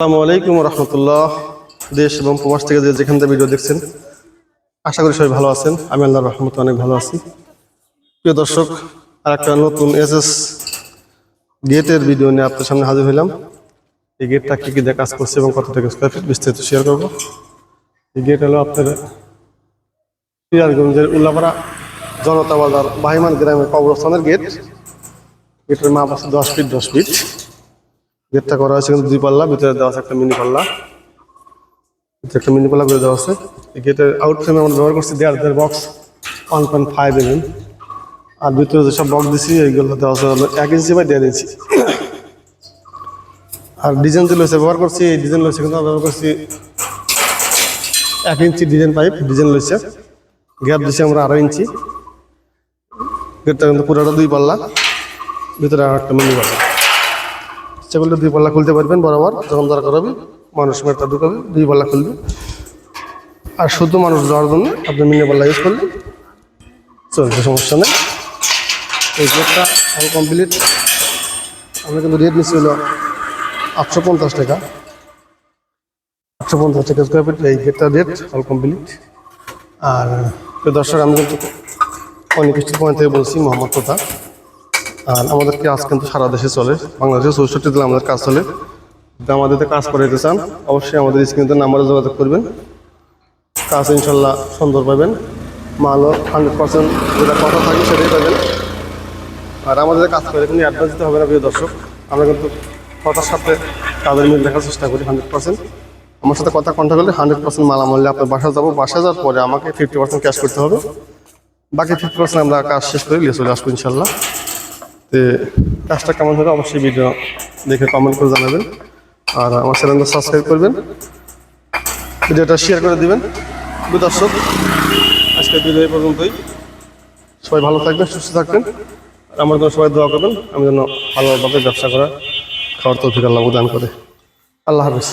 আসসালামু আলাইকুম রহমতুল্লাহ, দেশ এবং প্রবাস থেকে যে যেখান থেকে ভিডিও দেখছেন, আশা করি সবাই ভালো আছেন। আমি আল্লাহর রহমত অনেক ভালো আছি। প্রিয় দর্শক আর একটা নতুন এস এস গেটের ভিডিও নিয়ে আপনার সামনে হাজির হইলাম। এই গেটটা কি কি দিয়ে কাজ করছে এবং কত টাকা স্কোয়ার ফিট বিস্তারিত শেয়ার করব। এই গেট হলো আপনার সিরাজগঞ্জের উল্লাপাড়া জনতা বাজার বাহিমান গ্রামের কবরস্থানের গেট। গেটের মাপ আছে দশ ফিট দশ ফিট গেটটা করা হয়েছে কিন্তু দুই পাল্লা, ভিতরে দেওয়া আছে একটা মিনি পাল্লা। একটা মিনি পাল্লা করে দেওয়া আছে। গেটের আউট ফ্রেমে আমরা ব্যবহার করছি দেড় দেড় box one point five M আর ভিতরে যেসব বক্স দিছি, এইগুলো দেওয়া আছে এক ইঞ্চি বাই দেড় ইঞ্চি। আর ডিজাইন যে লইছে, ব্যবহার করছি, এই ডিজাইন লইছে কিন্তু ব্যবহার করছি এক ইঞ্চি ডিজাইন পাইপ ডিজাইন লইছে। গ্যাপ দিছি আমরা আড়াই ইঞ্চি। গেটটা কিন্তু পুরোটা দুই পাল্লা, ভিতরে আর একটা মিনি পাল্লা। সেগুলো দুই পাল্লা খুলতে পারবেন বরাবর। যখন দরকার হবে মানুষ মেটটা ঢুকাবে, দুই পাল্লা খুলবে। আর শুধু মানুষ যাওয়ার জন্য আপনি মিনি পাল্লা ইউজ করলে চলবে, সমস্যা নেই। এই গেটটা আমার কমপ্লিট আমরা কিন্তু রেট নিচ্ছি হলো আটশো পঞ্চাশ টাকা। আটশো পঞ্চাশ টাকা স্কোয়ার ফিট এই গেটটা রেট অল কমপ্লিট আর দর্শক, আমি কিন্তু অনেক কিছু পয়েন্ট থেকে বলছি, মোহাম্মদ কথা আর আমাদের কাজ কিন্তু সারা দেশে চলে। বাংলাদেশে চৌষট্টি জেলা আমাদের কাজ চলে। যদি আমাদের কাজ করে দিতে চান, অবশ্যই আমাদের স্ক্রিনে নাম্বারে যোগাযোগ করবেন। কাজ ইনশাল্লাহ সুন্দর পাবেন। মালও হান্ড্রেড পার্সেন্ট যেটা কথা থাকে সেটাই পাবেন। আর আমাদের কাজ করে কোনো অ্যাডভান্স দিতে হবে না, প্রিয় দর্শক। আমরা কিন্তু কথার সাথে কাজের মিল দেখার চেষ্টা করি হান্ড্রেড পার্সেন্ট। আমার সাথে কথা কন্ট্যাক্ট করলে হান্ড্রেড পার্সেন্ট মাল আমলে আপনার বাসা যাব। বাসা যাওয়ার পরে আমাকে ফিফটি পার্সেন্ট ক্যাশ করতে হবে। বাকি ফিফটি পার্সেন্ট আমরা কাজ শেষ করে নিয়ে চলে আসব ইনশাল্লাহ। তো কাজটা কেমন হবে অবশ্যই ভিডিও দেখে কমেন্ট করে জানাবেন। আর আমার চ্যানেলটা সাবস্ক্রাইব করবেন। ভিডিওটা শেয়ার করে দিবেন। দর্শক, আজকের ভিডিও এই পর্যন্তই। সবাই ভালো থাকবেন, সুস্থ থাকবেন। আর আমার জন্য সবাই দোয়া করবেন। আমি যেন ভালোভাবে ব্যবসা করা, খাওয়ার তৌফিক আল্লাহ দান করে। আল্লাহ হাফিজ।